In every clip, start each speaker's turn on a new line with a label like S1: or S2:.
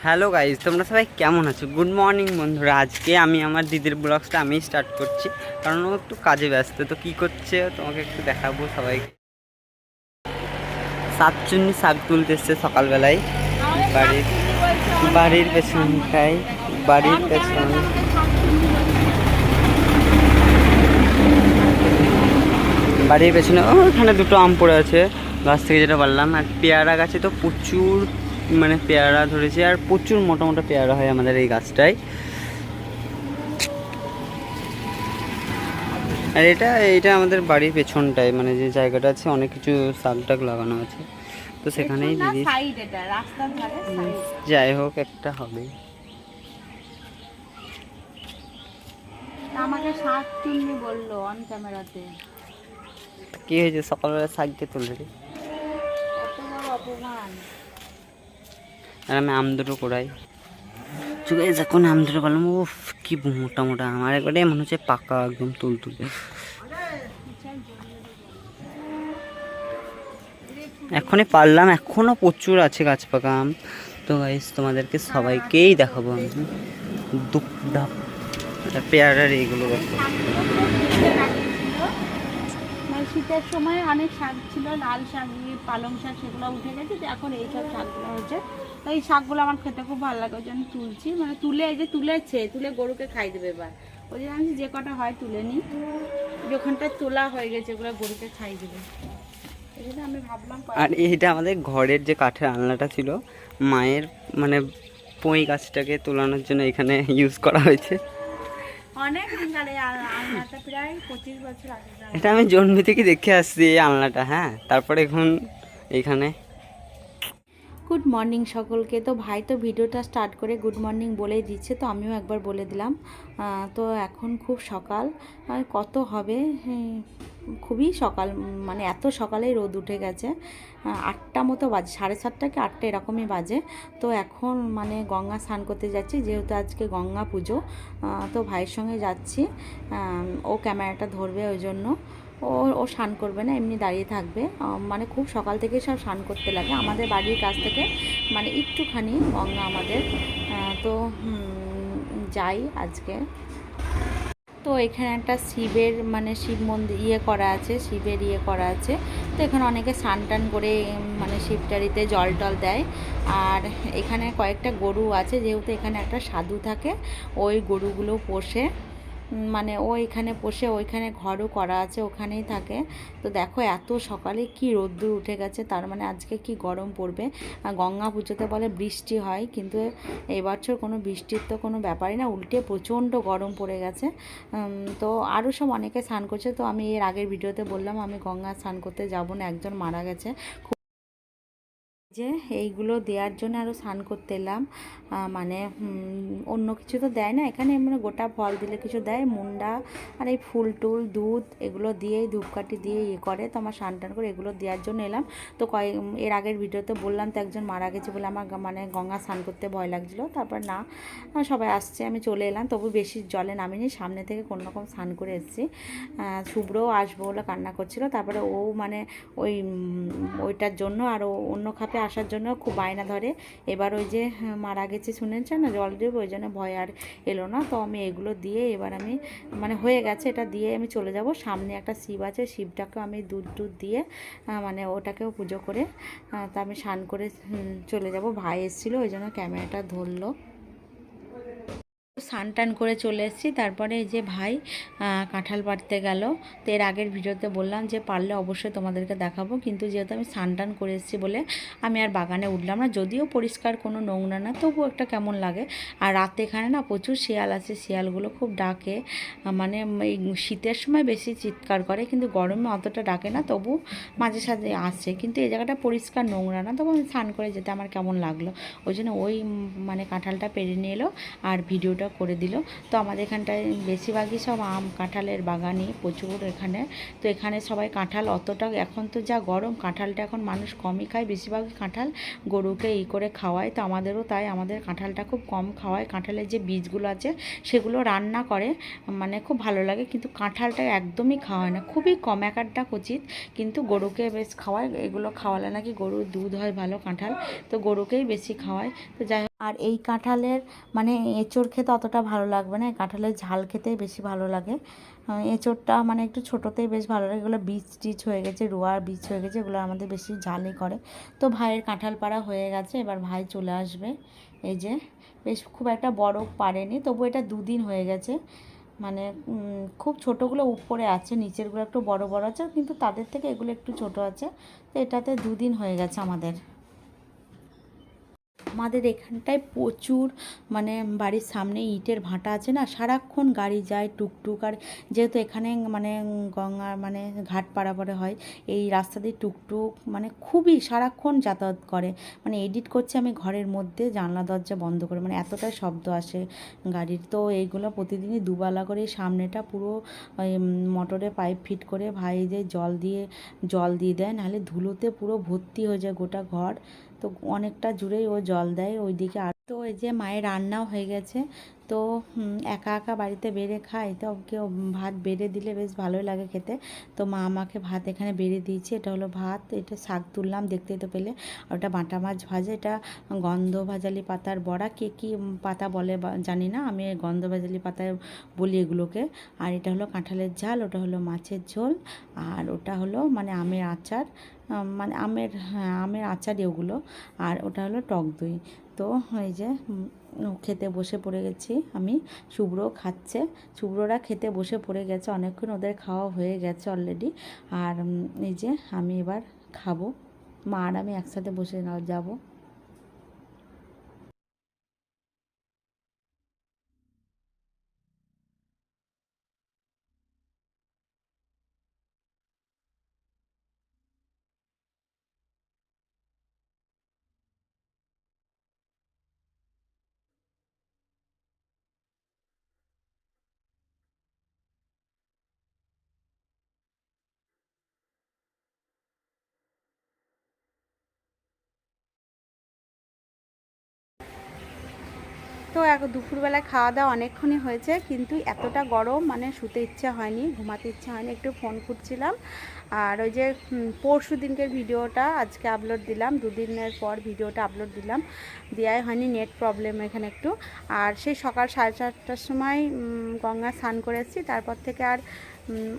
S1: Hello guys তোমরা সবাই কেমন আছো? গুড মর্নিং বন্ধুরা। আজকে আমি আমার দিদির ব্লগসটা আমি স্টার্ট করছি। কারণ ও একটু কাজে ব্যস্ত, তো কি করছে তোমাকে একটু দেখাবো সবাই। সাতচুন্নি শাক তুলতে এসছে সকালবেলায়। বাড়ির বাড়ির পেছনটায়, বাড়ির পেছন। বাড়ির পেছনে ওখানে দুটো আম পড়ে আছে। গাছ থেকে যেটা বললাম আর পেয়ারা গাছে তো প্রচুর মানে পেয়ারা ধরেছে আর প্রচুর মোটা মোটা পেয়ারা হয় আমাদের এই গাছটায়। আর এটা এটা আমাদের বাড়ির পেছনটায় মানে যে জায়গাটা আছে অনেক কিছু শাক টাক লাগানো আছে। তো সেখানেই দিদি যাই হোক একটা হবে।
S2: আমাকে শাক কিনবি বলল অন ক্যামেরাতে
S1: কি হয়েছে? সকালবেলা শাক দিয়ে তুলে
S2: অপমান।
S1: আর আমি আম দুটো করাই চুকে যখন আম দুটো বললাম উফ কি মোটা মোটা আমার একবারে মনে হচ্ছে পাকা একদম তুল তুলে এখনই পারলাম এখনও প্রচুর আছে গাছ পাকা আম। তো গাইস তোমাদেরকে সবাইকেই দেখাবো আমি। দুপ ডাপ এটা পেয়ারার এইগুলো দেখো।
S2: মানে শীতের সময় অনেক শাক ছিল লাল শাক পালং শাক সেগুলো উঠে গেছে এখন এইসব শাকগুলো হচ্ছে তো এই শাকগুলো আমার খেতে খুব ভালো লাগে ওই জন্য তুলছি। মানে তুলে এই যে তুলেছে তুলে গরুকে খাই দেবে এবার। ওই জন্য আমি যে কটা হয় তুলে নিই। যখনটা তোলা হয়ে গেছে ওগুলো গরুকে খাই দেবে। এই আমি ভাবলাম
S1: আর এইটা আমাদের ঘরের যে কাঠের আলনাটা ছিল মায়ের মানে পই গাছটাকে তোলানোর জন্য এখানে ইউজ করা হয়েছে।
S2: অনেক আলনাটা প্রায় পঁচিশ বছর আগে
S1: এটা আমি জন্ম থেকে দেখে আসছি এই আলনাটা হ্যাঁ। তারপরে এখন এইখানে
S2: গুড মর্নিং সকলকে। তো ভাই তো ভিডিওটা স্টার্ট করে গুড মর্নিং বলেই দিচ্ছে, তো আমিও একবার বলে দিলাম। তো এখন খুব সকাল। কত হবে? খুবই সকাল মানে এত সকালেই রোদ উঠে গেছে। আটটা মতো বাজে, সাড়ে সাতটা কি আটটা এরকমই বাজে। তো এখন মানে গঙ্গা স্নান করতে যাচ্ছি, যেহেতু আজকে গঙ্গা পুজো। তো ভাইয়ের সঙ্গে যাচ্ছি। ও ক্যামেরাটা ধরবে ওই জন্য। ও ও স্নান করবে না, এমনি দাঁড়িয়ে থাকবে। মানে খুব সকাল থেকে সব স্নান করতে লাগে। আমাদের বাড়ির কাছ থেকে মানে একটুখানি গঙ্গা আমাদের। তো যাই আজকে। তো এখানে একটা শিবের মানে শিব মন্দির ইয়ে করা আছে, শিবের ইয়ে করা আছে। তো এখানে অনেকে স্নান টান করে মানে শিবটারিতে জল টল দেয়। আর এখানে কয়েকটা গরু আছে, যেহেতু এখানে একটা সাধু থাকে, ওই গরুগুলো পোষে। মানে ও এখানে পোষে ওইখানে ঘরও করা আছে, ওখানেই থাকে। তো দেখো এত সকালে কি রোদ্দুর উঠে গেছে, তার মানে আজকে কি গরম পড়বে। গঙ্গা পুজোতে বলে বৃষ্টি হয়, কিন্তু এবছর কোনো বৃষ্টির তো কোনো ব্যাপারই না, উল্টে প্রচণ্ড গরম পড়ে গেছে। তো আরও সব অনেকে স্নান করছে, তো আমি এর আগের ভিডিওতে বললাম, আমি গঙ্গা স্নান করতে যাব না, একজন মারা গেছে। যে এইগুলো দেওয়ার জন্য আরও স্নান করতে এলাম। মানে অন্য কিছু তো দেয় না। এখানে মানে গোটা ফল দিলে কিছু দেয়। মুন্ডা আর এই ফুল টুল, দুধ এগুলো দিয়েই, ধূপকাঠি দিয়ে ইয়ে করে। তো আমার স্নান টান করে এগুলো দেওয়ার জন্য এলাম। তো কয়েক এর আগের ভিডিওতে বললাম তো একজন মারা গেছে বলে আমার মানে গঙ্গা স্নান করতে ভয় লাগছিল। তারপর না সবাই আসছে, আমি চলে এলাম। তবু বেশি জলে নামিনি। সামনে থেকে কোনো রকম স্নান করে এসেছি। শুভ্রও আসব বলে কান্না করছিল। তারপরে ও মানে ওই ওইটার জন্য আর অন্য খাপে আসার জন্য খুব বায়না ধরে। এবার ওই যে হ্যাঁ, মারা গেছে শুনেছেন? না জল দেব ওই জন্য ভয় আর এলো না। তো আমি এগুলো দিয়ে এবার আমি মানে হয়ে গেছে এটা দিয়ে আমি চলে যাব। সামনে একটা শিব আছে শিবটাকে আমি দুধ টুধ দিয়ে মানে ওটাকেও পুজো করে তা আমি স্নান করে চলে যাব। ভাই এসেছিল ওই জন্য ক্যামেরাটা ধরলো। স্নান টান করে চলে এসেছি। তারপরে এই যে ভাই কাঁঠাল পাড়তে গেল। তো এর আগের ভিডিওতে বললাম যে, পারলে অবশ্যই তোমাদেরকে দেখাবো। কিন্তু যেহেতু আমি স্নান টান করে এসেছি বলে আমি আর বাগানে উঠলাম না, যদিও পরিষ্কার কোনো নোংরা না, তবুও একটা কেমন লাগে। আর রাতে এখানে না প্রচুর শিয়াল আছে। শিয়ালগুলো খুব ডাকে। মানে এই শীতের সময় বেশি চিৎকার করে, কিন্তু গরমে অতটা ডাকে না, তবু মাঝে সাঝে আসে। কিন্তু এই জায়গাটা পরিষ্কার নোংরা না, তবু আমি স্নান করে যেতে আমার কেমন লাগল। ওই জন্য ওই মানে কাঁঠালটা পেরে নিয়ে এলো। আর ভিডিওটা করে দিল। তো আমাদের এখানটায় বেশিরভাগই সব আম, কাঁঠালের বাগানই প্রচুর এখানে। তো এখানে সবাই কাঁঠাল অতটা এখন তো যা গরম, কাঁঠালটা এখন মানুষ কমই খায়। বেশিরভাগই কাঁঠাল গরুকে ই করে খাওয়ায়। তো আমাদেরও তাই, আমাদের কাঁঠালটা খুব কম খাওয়ায়। কাঁঠালের যে বীজগুলো আছে, সেগুলো রান্না করে মানে খুব ভালো লাগে। কিন্তু কাঁঠালটা একদমই খাওয়ায় না। খুবই কম এক আধটা কচিত, কিন্তু গরুকে বেশ খাওয়ায়। এগুলো খাওয়ালে নাকি গরুর দুধ হয় ভালো কাঁঠাল। তো গরুকেই বেশি খাওয়ায়। তো যাই আর এই কাঁঠালের মানে এঁচোড় খেতে অতটা ভালো লাগবে না কাঁঠালের ঝাল খেতেই বেশি ভালো লাগে। এঁচোড়টা মানে একটু ছোটোতেই বেশ ভালো লাগে, এগুলো বীজ টিচ হয়ে গেছে রোয়ার বীজ হয়ে গেছে, এগুলো আমাদের বেশি ঝালই করে। তো ভাইয়ের কাঁঠাল পাড়া হয়ে গেছে, এবার ভাই চলে আসবে। এই যে, বেশ খুব একটা বড় পারেনি তবু এটা দুদিন হয়ে গেছে। মানে খুব ছোটোগুলো উপরে আছে, নিচেরগুলো একটু বড় বড় আছে, কিন্তু তাদের থেকে এগুলো একটু ছোট আছে। তো এটাতে দুদিন হয়ে গেছে আমাদের। আমাদের এখানটায় প্রচুর মানে বাড়ির সামনে ইটের ভাঁটা আছে না, সারাক্ষণ গাড়ি যায় টুকটুক। আর যেহেতু এখানে মানে গঙ্গা মানে ঘাট পারাপারে হয়, এই রাস্তা দিয়ে টুকটুক মানে খুবই সারাক্ষণ যাতায়াত করে। মানে এডিট করছে আমি ঘরের মধ্যে, জানলা, দরজা বন্ধ করে মানে এতটাই শব্দ আসে গাড়ির। তো এইগুলো প্রতিদিনই দুবেলা করে সামনেটা পুরো মোটরে পাইপ ফিট করে ভাই যে জল দিয়ে জল দিয়ে দেয়, নাহলে ধুলোতে পুরো ভর্তি হয়ে যায় গোটা ঘর। তো অনেকটা জুড়েই ও জল দেয় ওইদিকে আর তো ওই যে মায়ের রান্নাও হয়ে গেছে। তো একা একা বাড়িতে বেড়ে খাই তো কেউ ভাত বেড়ে দিলে বেশ ভালোই লাগে খেতে। তো মা আমাকে ভাত এখানে বেড়ে দিয়েছে, এটা হলো ভাত, এটা শাক তুললাম, দেখতেই তো পেলে। আর ওটা বাটা মাছ ভাজা, এটা গন্ধ ভাজালি পাতার বড়া, কে কী পাতা বলে জানি না, আমি গন্ধ ভাজালি পাতায় বলি এগুলোকে। আর এটা হলো কাঁঠালের ঝাল, ওটা হলো মাছের ঝোল, আর ওটা হলো মানে আমের আচার মানে আমের হ্যাঁ আমের আচারই ওগুলো। আর ওটা হলো টক দই। তো এই যে খেতে বসে পড়ে গেছি আমি। শুভ্র খাচ্ছে। শুভ্ররা খেতে বসে পড়ে গেছে। অনেকক্ষণ ওদের খাওয়া হয়ে গেছে অলরেডি আর এই যে আমি এবার খাব। মা আর আমি একসাথে বসে যাব। তো এক দুপুরবেলা খাওয়া দাওয়া অনেকক্ষণই হয়েছে, কিন্তু এতটা গরম মানে শুতে ইচ্ছা হয়নি, ঘুমাতে ইচ্ছা হয়নি, একটু ফোন করছিলাম আর ওই যে পরশু দিনকের ভিডিওটা আজকে আপলোড দিলাম, দুদিনের পর ভিডিওটা আপলোড দিলাম, দেওয়াই হয়নি, নেট প্রবলেম এখানে একটু। আর সেই সকাল সাড়ে চারটার সময় গঙ্গা স্নান করে এসেছি, তারপর থেকে আর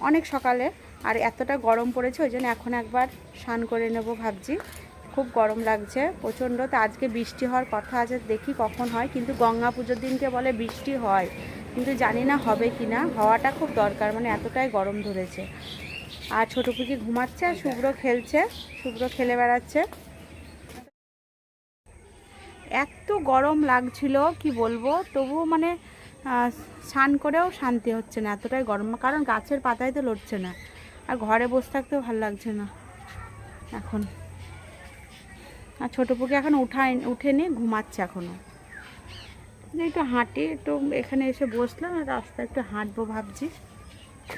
S2: অনেক সকালে, আর এতটা গরম পড়েছে, ওই জন্য এখন একবার স্নান করে নেব ভাবছি। খুব গরম লাগছে, প্রচণ্ড। তো আজকে বৃষ্টি হওয়ার কথা আছে, দেখি কখন হয়। কিন্তু গঙ্গা পুজোর দিনকে বলে বৃষ্টি হয়। কিন্তু জানি না হবে কি না, হওয়াটা খুব দরকার মানে এতটাই গরম ধরেছে। আর ছোটো পুকি ঘুমাচ্ছে আর শুভ্র খেলছে, শুভ্র খেলে বেড়াচ্ছে। এত গরম লাগছিল, কি বলব? তবুও মানে স্নান করেও শান্তি হচ্ছে না, এতটাই গরম। কারণ গাছের পাতায় তো লড়ছে না, আর ঘরে বসে থাকতেও ভালো লাগছে না, এখন। আর ছোটো পুকে এখন উঠায় উঠেনি ঘুমাচ্ছে এখনও একটু হাঁটি, একটু এখানে এসে বসলাম, আর রাস্তায় একটু হাঁটবো ভাবছি।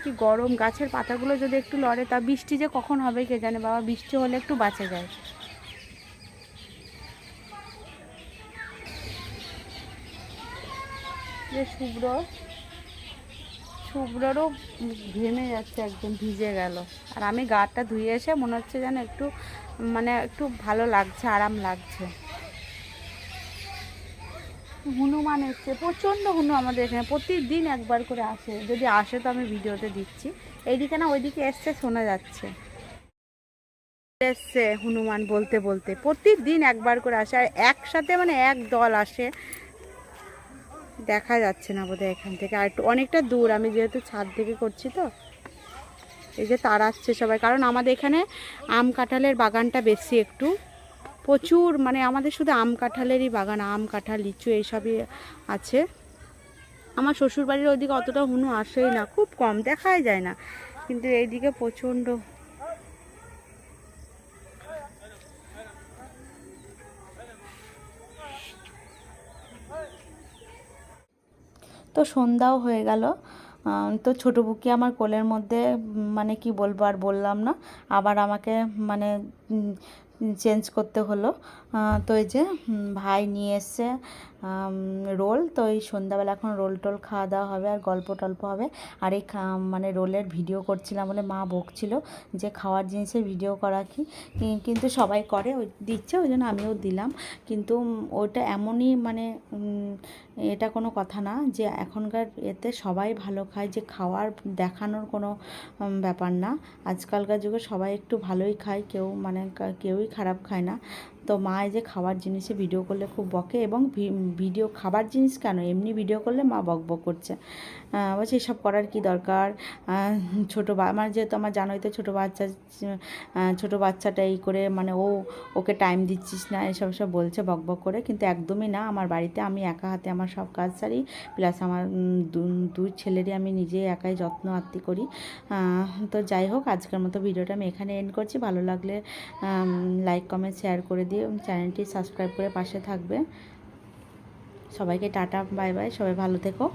S2: কি গরম, গাছের পাতাগুলো যদি একটু লড়ে, তা বৃষ্টি যে কখন হবে কে জানে? বাবা, বৃষ্টি হলে একটু বাঁচে যায়। যে শুভ্র, শুভ্ররও ঘেমে যাচ্ছে একদম, ভিজে গেল। আর আমি গাটা ধুয়ে এসে মনে হচ্ছে যেন একটু মানে একটু ভালো লাগছে, আরাম লাগছে। হনুমান এসছে, প্রচণ্ড হনু আমাদের এখানে, প্রতিদিন একবার করে আসে। যদি আসে তো আমি ভিডিওতে দিচ্ছি। এইদিকে না, ওইদিকে এসছে, শোনা যাচ্ছে। এসছে হনুমান বলতে বলতে, প্রতিদিন একবার করে আসে। আর একসাথে মানে এক দল আসে। দেখা যাচ্ছে না বোধহয় এখান থেকে। আর অনেকটা দূর, আমি যেহেতু ছাদ থেকে করছি তো এই যে তার আসছে সবাই। কারণ আমাদের এখানে আম কাঁঠালের বাগানটা বেশি একটু। প্রচুর মানে আমাদের শুধু আম কাঁঠালেরই বাগান, আম, কাঁঠাল, লিচু এইসবই আছে। আমার শ্বশুরবাড়ির ওইদিকে অতটা হুনু আসেই না, খুব কম, দেখাই যায় না। কিন্তু এইদিকে প্রচণ্ড। তো সন্ধ্যাও হয়ে গেল। তো ছোটো বুকি আমার কোলের মধ্যে মানে কি বলব আর বললাম না, আবার আমাকে মানে চেঞ্জ করতে হলো। তো এই যে ভাই নিয়ে এসছে রোল। তো এই সন্ধ্যাবেলা এখন রোল টোল খাওয়া দাওয়া হবে আর গল্প টল্প হবে। আর এই মানে রোলের ভিডিও করছিলাম বলে মা বকছিল যে খাওয়ার জিনিসের ভিডিও করা কি? কিন্তু সবাই করে, ওই দিচ্ছে, ওই জন্য আমিও দিলাম। কিন্তু ওটা এমনই মানে এটা কোনো কথা না যে এখনকার এতে সবাই ভালো খায়, যে খাওয়ার, দেখানোর কোনো ব্যাপার না। আজকালকার যুগে সবাই একটু ভালোই খায়, কেউ মানে কেউই খারাপ খায় না। তো মা এই যে খাবার জিনিসে ভিডিও করলে খুব বকে এবং ভিডিও খাবার জিনিস কেন? এমনি ভিডিও করলে মা বক বক করছে। বলছে, এসব করার কি দরকার? ছোটো বা আমার যেহেতু আমার জানোই তো ছোটো বাচ্চা ছোটো বাচ্চাটা এই করে মানে ও, ওকে টাইম দিচ্ছিস না, এসব সব বলছে বক বক করে। কিন্তু একদমই না, আমার বাড়িতে আমি একা হাতে আমার সব কাজ সারি। প্লাস আমার দুই ছেলেরই আমি নিজেই একাই যত্ন আত্মি করি। তো যাই হোক, আজকের মতো ভিডিওটা আমি এখানে এন্ড করছি। ভালো লাগলে লাইক কমেন্ট শেয়ার করে দিয়ে চ্যানেলটি সাবস্ক্রাইব করে পাশে থাকবে। সবাইকে টাটা বাই বাই সবাই ভালো থেকো।